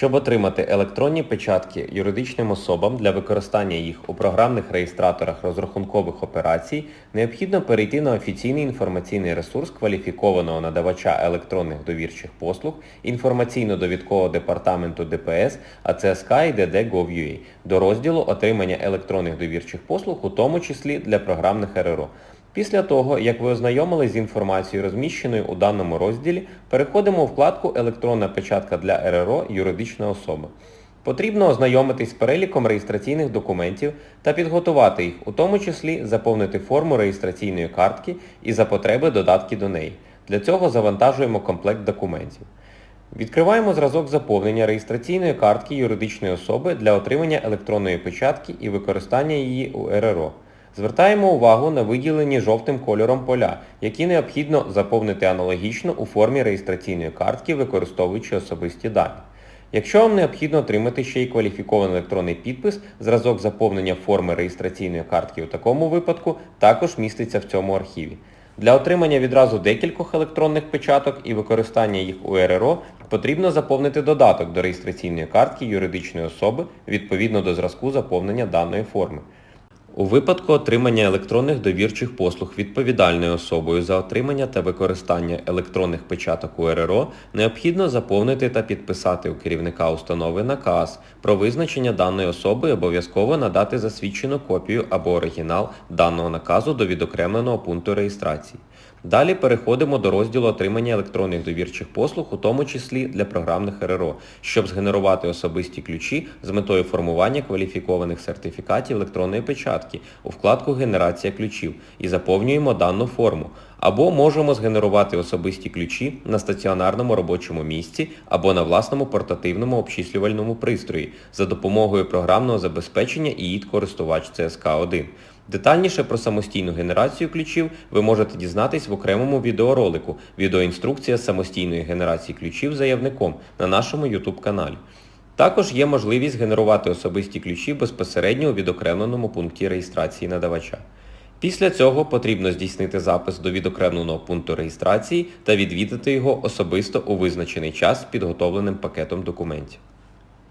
Щоб отримати електронні печатки юридичним особам для використання їх у програмних реєстраторах розрахункових операцій, необхідно перейти на офіційний інформаційний ресурс кваліфікованого надавача електронних довірчих послуг інформаційно-довідкового департаменту ДПС АЦСК і ДД.gov.ua до розділу Отримання електронних довірчих послуг, у тому числі для програмних РРО. Після того, як ви ознайомились з інформацією, розміщеною у даному розділі, переходимо у вкладку Електронна печатка для РРО юридичної особи. Потрібно ознайомитись з переліком реєстраційних документів та підготувати їх, у тому числі заповнити форму реєстраційної картки і за потреби додатки до неї. Для цього завантажуємо комплект документів. Відкриваємо зразок заповнення реєстраційної картки юридичної особи для отримання електронної печатки і використання її у РРО. Звертаємо увагу на виділені жовтим кольором поля, які необхідно заповнити аналогічно у формі реєстраційної картки, використовуючи особисті дані. Якщо вам необхідно отримати ще й кваліфікований електронний підпис, зразок заповнення форми реєстраційної картки у такому випадку також міститься в цьому архіві. Для отримання відразу декількох електронних печаток і використання їх у РРО потрібно заповнити додаток до реєстраційної картки юридичної особи відповідно до зразку заповнення даної форми. У випадку отримання електронних довірчих послуг відповідальною особою за отримання та використання електронних печаток у РРО необхідно заповнити та підписати у керівника установи наказ про визначення даної особи і обов'язково надати засвідчену копію або оригінал даного наказу до відокремленого пункту реєстрації. Далі переходимо до розділу отримання електронних довірчих послуг, у тому числі для програмних РРО, щоб згенерувати особисті ключі з метою формування кваліфікованих сертифікатів електронної печатки у вкладку Генерація ключів і заповнюємо дану форму. Або можемо згенерувати особисті ключі на стаціонарному робочому місці або на власному портативному обчислювальному пристрої за допомогою програмного забезпечення ІІД користувач CSK1. Детальніше про самостійну генерацію ключів ви можете дізнатись в окремому відеоролику «Відеоінструкція самостійної генерації ключів заявником» на нашому YouTube каналі. Також є можливість генерувати особисті ключі безпосередньо у відокремленому пункті реєстрації надавача. Після цього потрібно здійснити запис до відокремленого пункту реєстрації та відвідати його особисто у визначений час підготовленим пакетом документів.